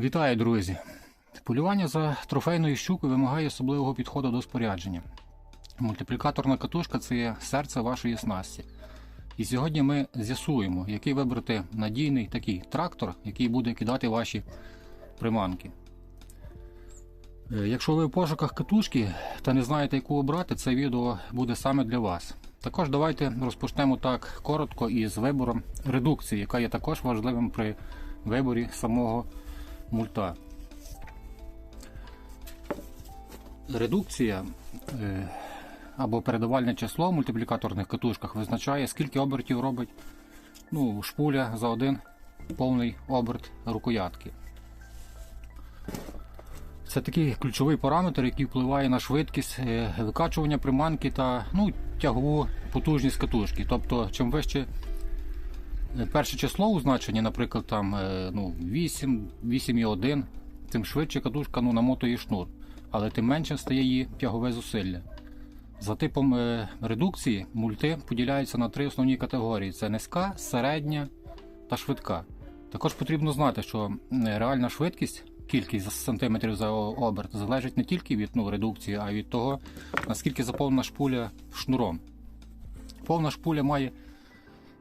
Вітаю, друзі! Полювання за трофейною щукою вимагає особливого підходу до спорядження. Мультиплікаторна катушка це є серце вашої снасті. І сьогодні ми з'ясуємо, який вибрати надійний такий трактор, який буде кидати ваші приманки. Е, Якщо ви в пошуках катушки та не знаєте, яку обрати, це відео буде саме для вас. Також давайте розпочнемо так коротко із вибором редукції, яка є також важливим при виборі самого мульта. Редукція е, або передавальне число в мультиплікаторних катушках визначає, скільки обертів робить ну, шпуля за один повний оберт рукоятки. Це такий ключовий параметр, який впливає на швидкість е, викачування приманки та ну, тягову потужність катушки. Тобто, чим вище перше число у значенні, наприклад, там, е, ну, 8, 8,1, тим швидше катушка ну, намотує шнур, але тим менше стає її тягове зусилля. За типом е, редукції мульти поділяються на три основні категорії: це низька, середня та швидка. Також потрібно знати, що реальна швидкість, кількість сантиметрів за оберт, залежить не тільки від ну, редукції, а й від того, наскільки заповнена шпуля шнуром. Повна шпуля має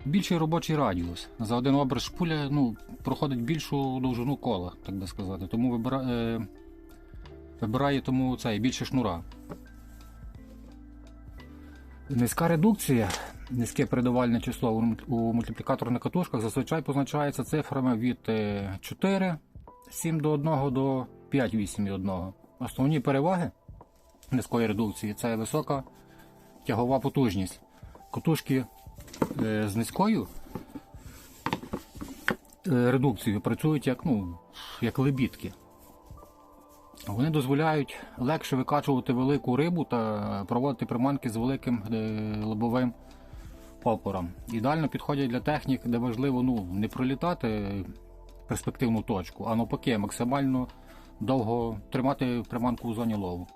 більший робочий радіус. За один оберт шпуля ну, проходить більшу довжину кола, так би сказати. Тому вибира, е, вибирає тому цей більше шнура. Низька редукція, низьке передавальне число у мультиплікаторних катушках зазвичай позначається цифрами від е, 4, 7 до 1 до 5, 8 і 1. Основні переваги низької редукції це висока тягова потужність. Катушки е, з низькою е, редукцією працюють як, ну, як лебідки. Вони дозволяють легше викачувати велику рибу та проводити приманки з великим е, лобовим опором. Ідеально підходять для технік, де важливо ну, не пролітати перспективну точку, а навпаки, максимально довго тримати приманку у зоні лову.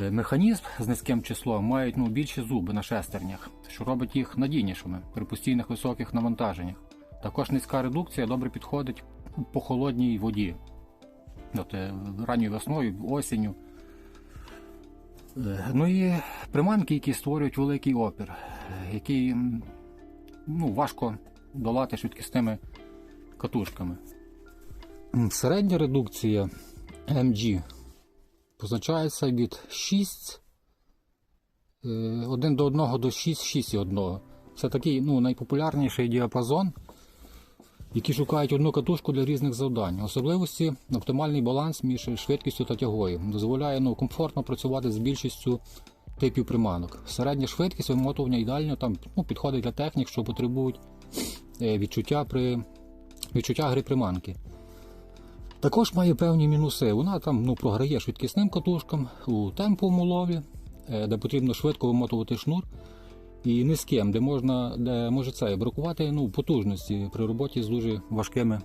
Е, Механізм з низьким числом мають ну, більші зуби на шестернях, що робить їх надійнішими при постійних високих навантаженнях. Також низька редукція добре підходить по холодній воді. От, е, ранньою весною, осінню. Е, Ну і приманки, які створюють великий опір, який ну, важко долати швидкісними катушками. Середня редукція MG позначається від 6 е, 1 до 1 до 6, 6 і 1. Це такий ну, найпопулярніший діапазон, які шукають одну катушку для різних завдань. Особливості оптимальний баланс між швидкістю та тягою дозволяє ну, комфортно працювати з більшістю типів приманок. Середня швидкість вимотування ідеально там, ну, підходить для технік, що потребують е, відчуття, при, відчуття гри приманки. Також має певні мінуси. Вона там ну, програє швидкісним катушкам у темповому лові, е, де потрібно швидко вимотувати шнур, і низьким, де можна де може це бракувати ну, потужності при роботі з дуже важкими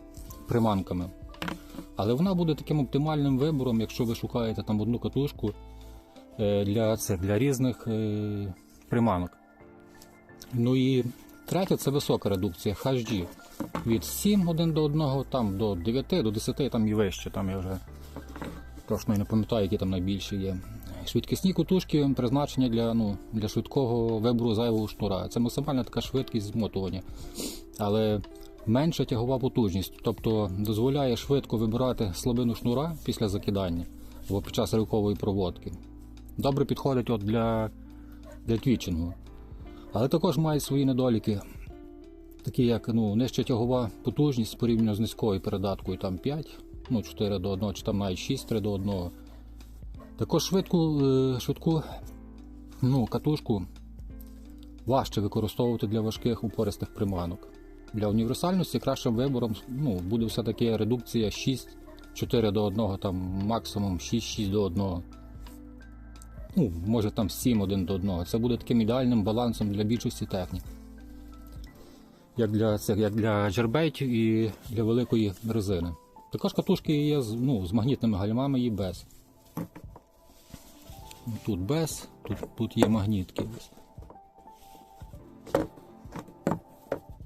приманками. Але вона буде таким оптимальним вибором, якщо ви шукаєте там одну катушку е, для, це, для різних е, приманок. Ну і третя це висока редукція HG. Від 7 один до 1, там до 9, до 10 там і вище. Там я вже точно не пам'ятаю, які там найбільші є. Швидкісні кутушки призначені для, ну, для швидкого вибору зайвого шнура. Це максимальна така швидкість змотування. Але менша тягова потужність, тобто дозволяє швидко вибирати слабину шнура після закидання або під час ривкової проводки. Добре підходить от для, для твічингу. Але також має свої недоліки, такі як ну, нижча тягова потужність порівняно з низькою передаткою, там 5, ну, 4 до 1, чи там навіть 6, 3 до 1. Також швидку, е, швидку ну, катушку важче використовувати для важких упористих приманок. Для універсальності кращим вибором ну, буде все-таки редукція 6, 4 до 1, там максимум 6, 6 до 1. Ну, може там 7 1 до одного. Це буде таким ідеальним балансом для більшості технік. Як для, цих, як для джербейтів і для великої резини. Також катушки є з, ну, з магнітними гальмами і без. Тут без, тут, тут є магнітки.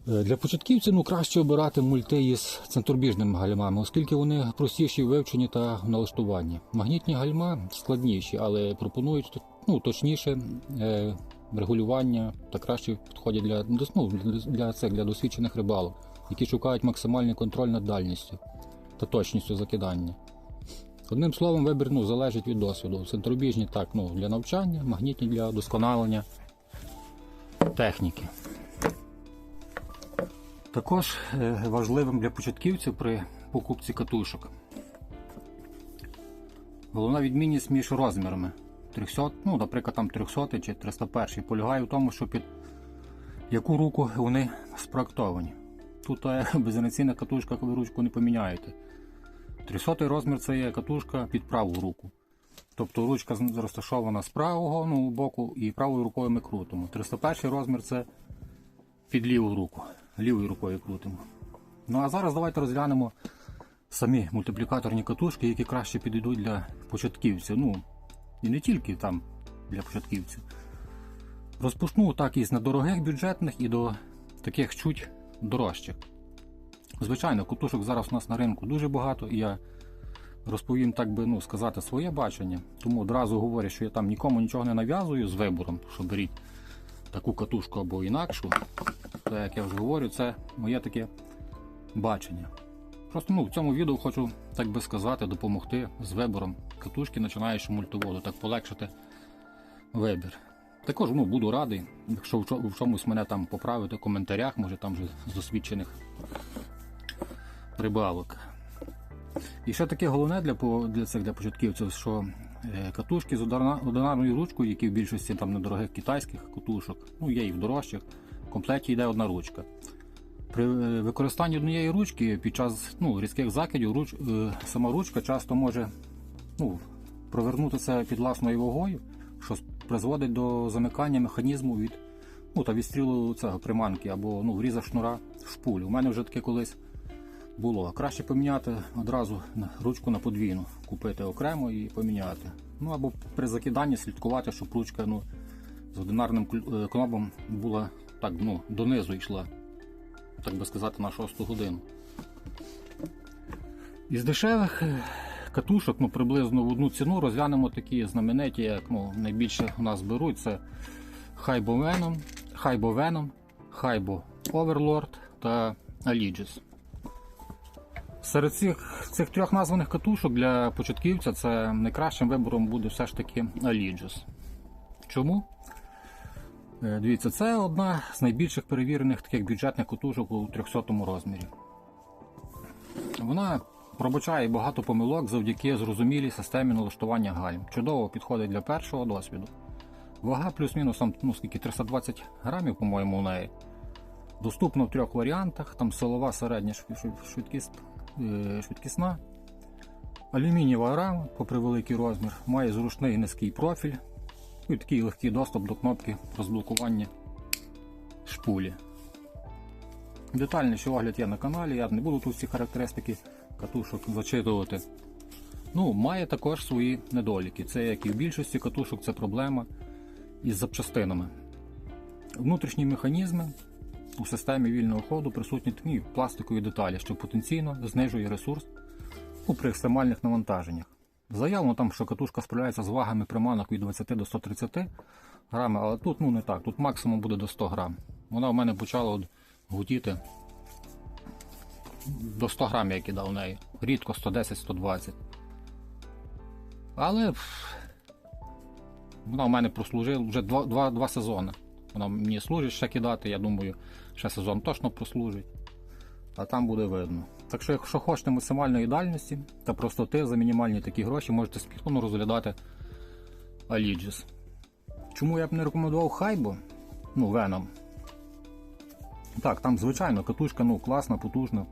Для початківців ну, краще обирати мульти із центробіжними гальмами, оскільки вони простіші в вивченні та в налаштуванні. Магнітні гальма складніші, але пропонують ну, точніше е, регулювання та краще підходять для, ну, для, для, цих, для досвідчених рибалок, які шукають максимальний контроль над дальністю та точністю закидання. Одним словом, вибір ну, залежить від досвіду. Центробіжні так, ну, для навчання, магнітні для вдосконалення техніки. Також е, важливим для початківців при покупці катушок. Головна відмінність між розмірами. 300, ну, наприклад, там 300 чи 301 полягає в тому, що під яку руку вони спроектовані. Тут е, безінерційна катушка, коли ручку не поміняєте. 300 розмір це є катушка під праву руку. Тобто ручка розташована з правого ну, боку і правою рукою ми крутимо. 301 розмір це під ліву руку. Лівою рукою крутимо. Ну а зараз давайте розглянемо самі мультиплікаторні катушки, які краще підійдуть для початківців. Ну, і не тільки там для початківців. Розпочну так із недорогих бюджетних і до таких чуть дорожчих. Звичайно, катушок зараз у нас на ринку дуже багато, і я розповім, так би ну, сказати, своє бачення. Тому одразу говорю, що я там нікому нічого не нав'язую з вибором, що беріть таку катушку або інакшу. Це, як я вже говорю, це моє таке бачення. Просто ну, в цьому відео хочу, так би сказати, допомогти з вибором катушки, починаючи мультиводу, так полегшити вибір. Також ну, буду радий, якщо в чомусь мене там поправити в коментарях, може там вже з досвідчених рибалок. І ще таке головне для, для цих для початківців, що е, катушки з одинарною ручкою, які в більшості там недорогих китайських катушок, ну є і в дорожчих, комплекті йде одна ручка. При е, використанні однієї ручки під час ну, різких закидів руч, е, сама ручка часто може ну, провернутися під власною вагою, що призводить до замикання механізму від, ну, та відстрілу цього приманки або ну, вріза шнура в шпулю. У мене вже таке колись було. Краще поміняти одразу ручку на подвійну, купити окремо і поміняти. Ну або при закиданні слідкувати, щоб ручка ну, з одинарним е, кнопом була так ну, донизу йшла, так би сказати, на 6 годину. Із дешевих е, катушок ну, приблизно в одну ціну розглянемо такі знамениті, як ну, найбільше у нас беруть. Це Hybo Venom, Hybo Venom, Hybo Overlord та Allegis. Серед цих, цих трьох названих катушок для початківця це найкращим вибором буде все ж таки Allegis. Чому? Е, Дивіться, це одна з найбільших перевірених таких бюджетних катушок у 300 розмірі. Вона пробачає багато помилок завдяки зрозумілій системі налаштування гальм. Чудово підходить для першого досвіду. Вага плюс-мінус ну, скільки 320 грамів, по-моєму, у неї. Доступно в трьох варіантах: там силова середня швид- швид- швидкіс- е, швидкісна. Алюмінієва рама, попри великий розмір, має зручний низький профіль і такий легкий доступ до кнопки розблокування шпулі. Детальніший огляд є на каналі, я не буду тут всі характеристики катушок зачитувати. Ну, має також свої недоліки. Це як і в більшості катушок, це проблема із запчастинами. Внутрішні механізми у системі вільного ходу присутні такі пластикові деталі, що потенційно знижує ресурс ну, при екстремальних навантаженнях. Заявлено там, що катушка справляється з вагами приманок від 20 до 130 грами, але тут ну, не так, тут максимум буде до 100 грам. Вона в мене почала от гудіти до 100 грам я кидав в неї. Рідко 110-120. Але вона в мене прослужила вже два, два, два сезони. Вона мені служить ще кидати, я думаю, ще сезон точно прослужить. А там буде видно. Так що, якщо хочете максимальної дальності та простоти за мінімальні такі гроші, можете спокійно розглядати Allegis. Чому я б не рекомендував Хайбо? Ну, Venom. Так, там, звичайно, катушка ну, класна, потужна,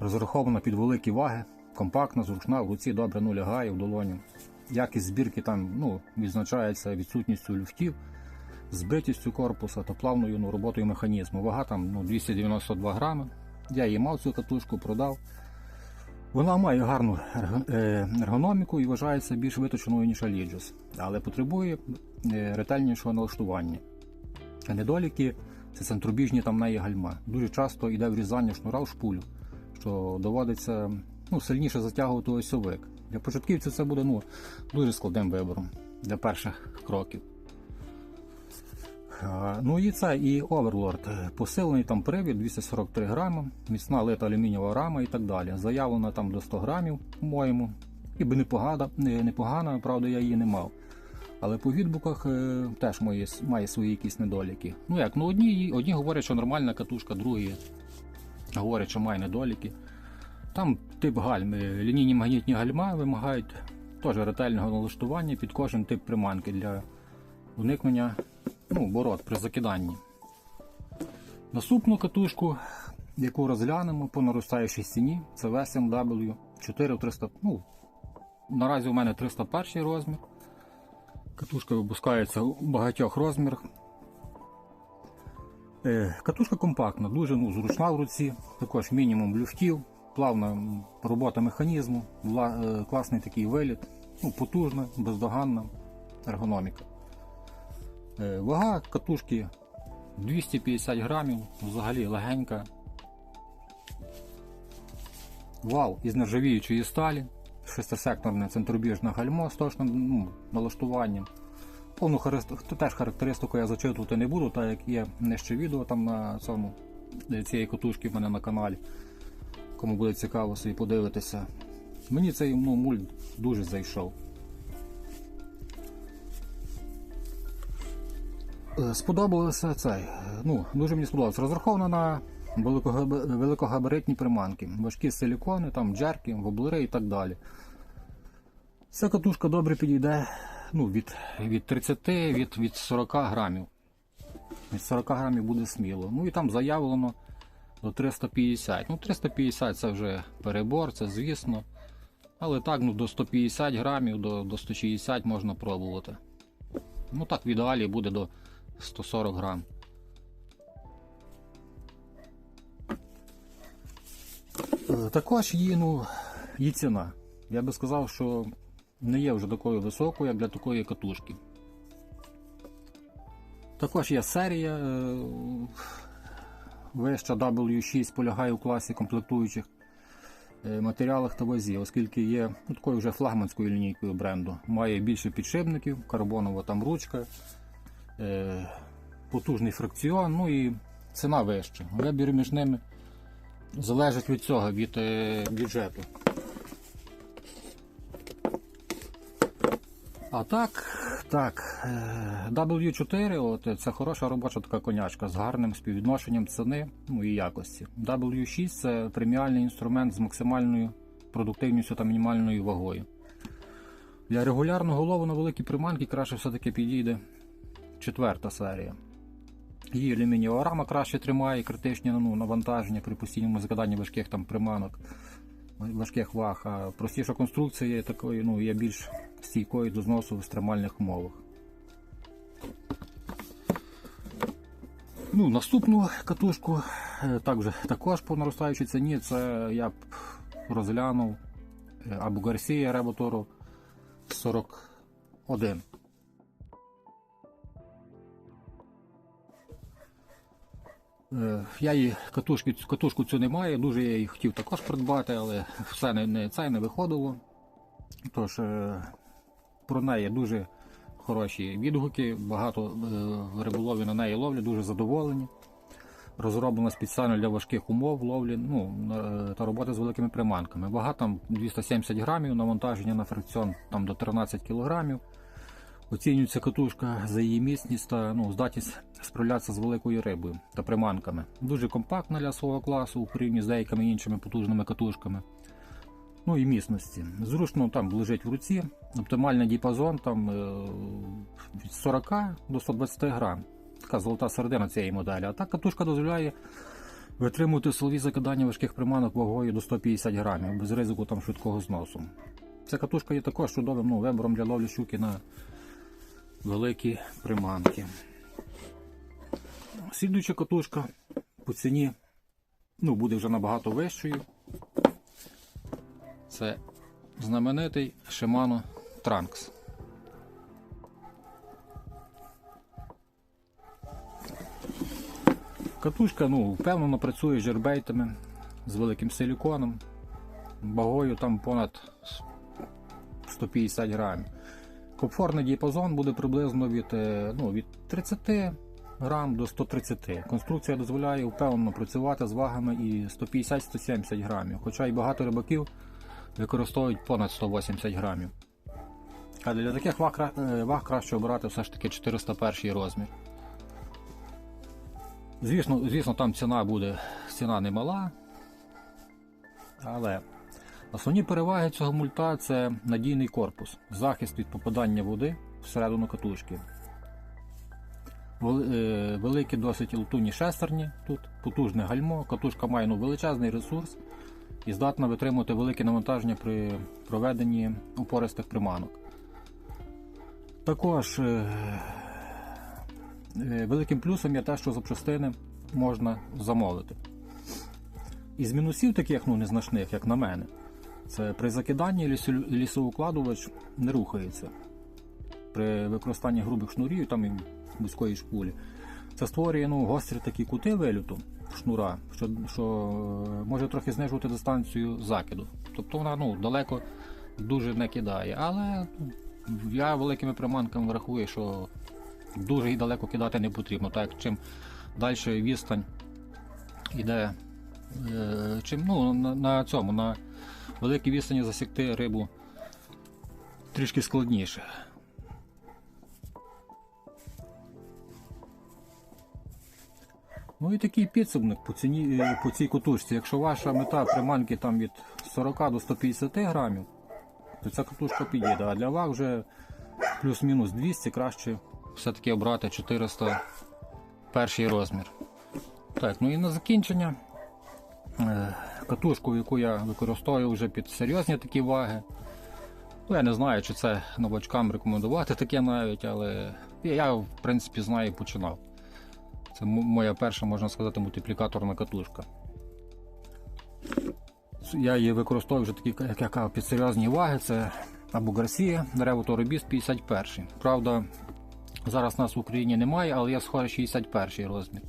розрахована під великі ваги, компактна, зручна, в руці добре ну, лягає в долоні. Якість збірки там ну, відзначається відсутністю люфтів, збитістю корпуса та плавною ну, роботою механізму. Вага там ну, 292 грами. Я її мав цю катушку, продав. Вона має гарну е, ергономіку і вважається більш виточеною, ніж Allegis, але потребує е, ретельнішого налаштування. Недоліки Це центробіжні там неї гальма. Дуже часто йде врізання шнура в шпулю, що доводиться ну, сильніше затягувати осьовик. Для початківців це буде ну, дуже складним вибором для перших кроків. Ну і це і Overlord. Посилений там привід 243 грами, міцна лита алюмінієва рама і так далі. Заявлена там до 100 грамів, по-моєму. І би непогана, непогана, правда, я її не мав. Але по відгуках е, теж має, має свої якісь недоліки. Ну як, ну одні, одні говорять, що нормальна катушка, другі говорять, що має недоліки. Там тип гальм, е, лінійні магнітні гальма вимагають теж ретельного налаштування під кожен тип приманки для уникнення ну, борот при закиданні. Наступну катушку, яку розглянемо по наростаючій стіні, це VSMW 4300. Ну, наразі у мене 301 розмір. Катушка випускається у багатьох розмірах. Е, Катушка компактна, дуже ну, зручна в руці, також мінімум люфтів, плавна робота механізму, е, класний такий виліт, ну, потужна, бездоганна ергономіка. Е, Вага катушки 250 грамів, взагалі легенька. Вал із нержавіючої сталі, шестисекторне центробіжне гальмо з точним ну, налаштуванням. Повну характеристику, теж характеристику я зачитувати не буду, так як є нижче відео там на цьому е, цієї катушки в мене на каналі. Кому буде цікаво собі подивитися. Мені цей ну, мульт дуже зайшов. Сподобалося цей. е, Ну, дуже мені сподобалося. Розраховано на великогабаритні приманки, важкі силікони, там джерки, воблери і так далі. Ця катушка добре підійде ну, від, від 30 від, від 40 грамів. Від 40 грамів буде сміло. Ну і там заявлено до 350. Ну, 350 це вже перебор, це звісно. Але так, ну, до 150 грамів, до, до 160 можна пробувати. Ну так, в ідеалі буде до 140 грам. Е, Також її, ну, її ціна. Я би сказав, що не є вже такою високою, як для такої катушки. Також є серія е, вища W6 полягає у класі комплектуючих е, матеріалах та вазі, оскільки є ну, такою вже флагманською лінійкою бренду. Має більше підшипників, карбонова там ручка, потужний фракціон, ну і ціна вища. Вибір між ними залежить від цього, від е, бюджету. А так, так, е, W4 от, е, це хороша робоча така конячка з гарним співвідношенням ціни ну, і якості. W6 це преміальний інструмент з максимальною продуктивністю та мінімальною вагою. Для регулярного лову на великі приманки краще все-таки підійде четверта серія. Її алюмінієва рама краще тримає критичні ну, навантаження при постійному закиданні важких там приманок, важких ваг. А простіша конструкція є такою, ну, є більш стійкою до зносу в екстремальних умовах. Ну, наступну катушку, е, також, також по наростаючій ціні, це я б розглянув е, Абу Гарсія Реботору 41. Я її катушки, катушку цю не маю, дуже я її хотів також придбати, але все не, не, це не виходило. Тож е, про неї дуже хороші відгуки, багато е, риболовів на неї ловлять, дуже задоволені. Розроблена спеціально для важких умов ловлі ну, та роботи з великими приманками. Вага там 270 грамів, навантаження на фрикціон там до 13 кілограмів. Оцінюється катушка за її міцність та ну, здатність справлятися з великою рибою та приманками. Дуже компактна для свого класу у порівнянні з деякими іншими потужними катушками. Ну і міцності. Зручно там лежить в руці. Оптимальний діапазон там е, від 40 до 120 грам. Така золота середина цієї моделі. А так катушка дозволяє витримувати силові закидання важких приманок вагою до 150 грамів без ризику там швидкого зносу. Ця катушка є також чудовим ну, вибором для ловлі щуки на великі приманки. Слідуюча катушка по ціні ну, буде вже набагато вищою. Це знаменитий Shimano Trunks. Катушка ну, впевнено працює жербейтами, з великим силіконом, вагою там понад 150 грамів. Комфортний діапазон буде приблизно від, е, ну, від 30 грам до 130. Конструкція дозволяє впевнено працювати з вагами і 150-170 грамів. Хоча й багато рибаків використовують понад 180 грамів. А для таких ваг, е, ваг краще обирати все ж таки 401 розмір. Звісно, звісно, там ціна буде ціна немала. Але основні переваги цього мульта це надійний корпус, захист від попадання води всередину катушки. Е, Великі досить латунні шестерні тут, потужне гальмо, катушка має ну, величезний ресурс і здатна витримувати велике навантаження при проведенні упористих приманок. Також е, е, великим плюсом є те, що запчастини можна замовити. Із мінусів, таких ну, незначних, як на мене, це при закиданні лісоукладувач не рухається. При використанні грубих шнурів там і вузької шпулі. Це створює ну, гострі такі кути вилюту шнура, що, що е, може трохи знижувати дистанцію закиду. Тобто вона ну, далеко дуже не кидає. Але ну, я великими приманками врахую, що дуже і далеко кидати не потрібно. Так чим далі відстань іде, е, чим ну, на, на цьому, на великій відстані засікти рибу трішки складніше. Ну і такий підсумник по ціні е, по цій катушці. Якщо ваша мета приманки там від 40 до 150 грамів, то ця катушка підійде. А для ваг вже плюс-мінус 200 краще все-таки обрати 400 перший розмір. Так, ну і на закінчення е, катушку, яку я використовую вже під серйозні такі ваги. Ну, я не знаю, чи це новачкам рекомендувати таке навіть, але я в принципі знаю і починав. Це моя перша, можна сказати, мультиплікаторна катушка. Я її використовую вже такі, як я під серйозні ваги. Це або Гарсія, Ревото Робіс 51. Правда, зараз нас в Україні немає, але є схоже 61 розмір.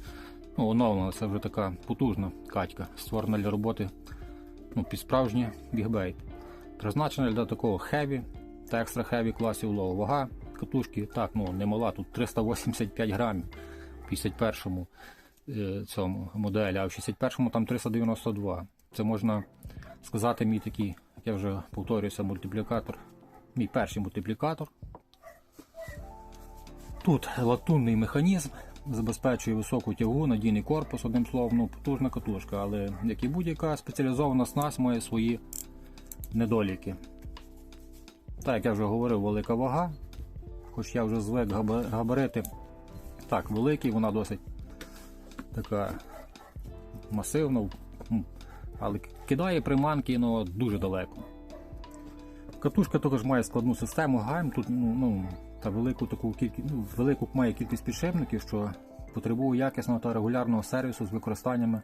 Ну, оновлена, це вже така потужна катька, створена для роботи ну, під справжній бігбейт. Призначена для такого хеві та екстра хеві класів лоу. Вага катушки так, ну, немала, тут 385 грамів. в 51-му е, цьому моделі, а в 61-му там 392. Це можна сказати, мій такий, як я вже повторююся, мультиплікатор. Мій перший мультиплікатор. Тут латунний механізм забезпечує високу тягу, надійний корпус, одним словом, ну, потужна катушка, але як і будь-яка спеціалізована снасть має свої недоліки. Так, як я вже говорив, велика вага, хоч я вже звик габарити так, великий, вона досить така масивна, але кидає приманки ну, дуже далеко. Катушка також має складну систему гайм, тут ну, ну, та велику таку кількість, ну, велику має кількість підшипників, що потребує якісного та регулярного сервісу з використаннями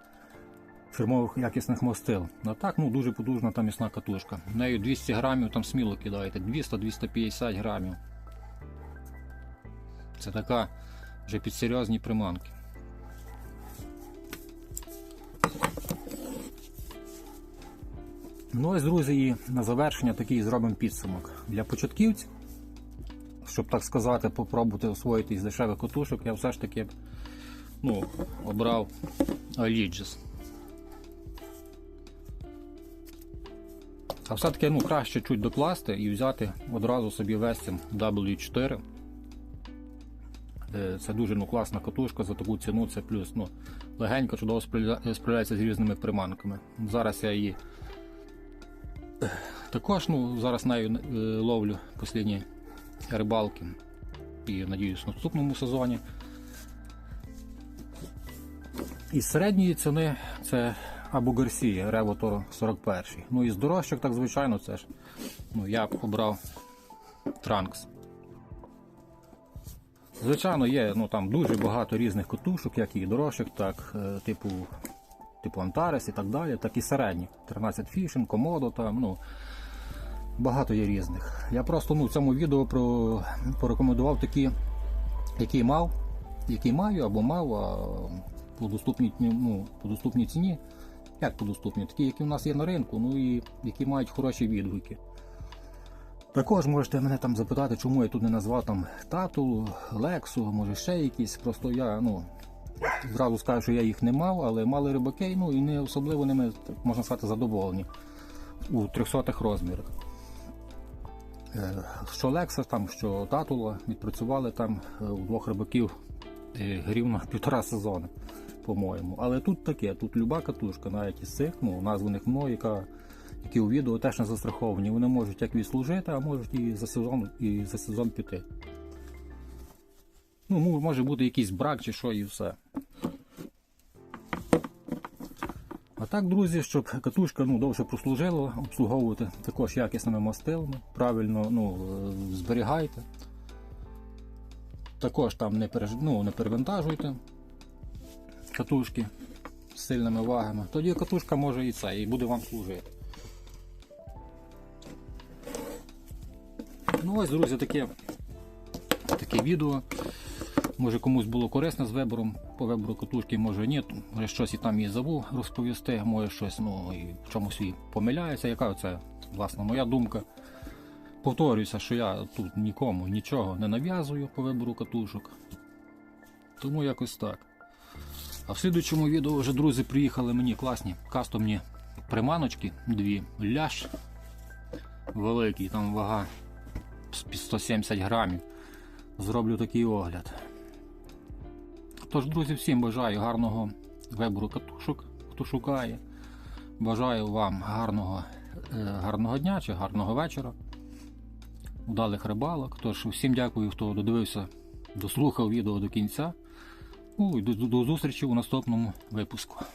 фірмових якісних мастил. А так ну, дуже потужна та міцна катушка. Нею 200 грамів там сміло кидаєте, 200-250 грамів. Це така вже під серйозні приманки. Ну ось, друзі, і на завершення такий зробимо підсумок. Для початківців, щоб так сказати, попробувати освоїти із дешевих котушок, я все ж таки ну, обрав Allegis. А все-таки ну, краще чуть докласти і взяти одразу собі вестін W4. Е, Це дуже ну, класна катушка за таку ціну. Це плюс ну, легенько, чудово справляється з різними приманками. Зараз я її також ну, зараз нею е, ловлю останні рибалки. І надіюсь в наступному сезоні. Із середньої ціни це або Гарсія Ревотор 41. Ну і з дорожчих, так звичайно, це ж ну, я обрав Транкс. Звичайно, є ну, там дуже багато різних котушок, як і дорожчих, так, е, типу, типу Antares і так далі, так і середні. 13 фішинг, комодо там, ну, багато є різних. Я просто ну, в цьому відео про, порекомендував такі, які мав, які маю або мав, а по доступній, ну, по доступній ціні. Як по доступній? Такі, які в нас є на ринку, ну і які мають хороші відгуки. Також можете мене там запитати, чому я тут не назвав там тату, лексу, може ще якісь. Просто я ну, зразу скажу, що я їх не мав, але мали рибаки, ну і не особливо ними, можна сказати, задоволені у 300-х розмірах. Е, Що Лекса, там, що Татула відпрацювали там е, у двох рибаків е, рівно півтора сезони, по-моєму. Але тут таке, тут люба катушка, навіть із цих, ну, названих мною, яка, які у відео теж не застраховані. Вони можуть як відслужити, а можуть і за сезон, і за сезон піти. Ну, може бути якийсь брак чи що і все. А так, друзі, щоб катушка ну, довше прослужила, обслуговувати також якісними мастилами, правильно ну, е, зберігайте. Також там не, переж... ну, не перевантажуйте катушки з сильними вагами. Тоді катушка може і це, і буде вам служити. Ну ось, друзі, таке, таке відео. Може комусь було корисно з вибором по вибору катушки, може ні. Може щось і там і забув розповісти, може щось ну, і в чомусь і помиляюся. Яка це власне моя думка. Повторююся, що я тут нікому нічого не нав'язую по вибору катушок. Тому якось так. А в слідуючому відео вже друзі приїхали мені класні кастомні приманочки, дві ляш великий, там вага з 170 грамів. Зроблю такий огляд. Тож, друзі, всім бажаю гарного вибору катушок, хто шукає. Бажаю вам гарного, е, гарного дня чи гарного вечора. Удалих рибалок. Тож, всім дякую, хто додивився, дослухав відео до кінця. Ну і до, до зустрічі у наступному випуску.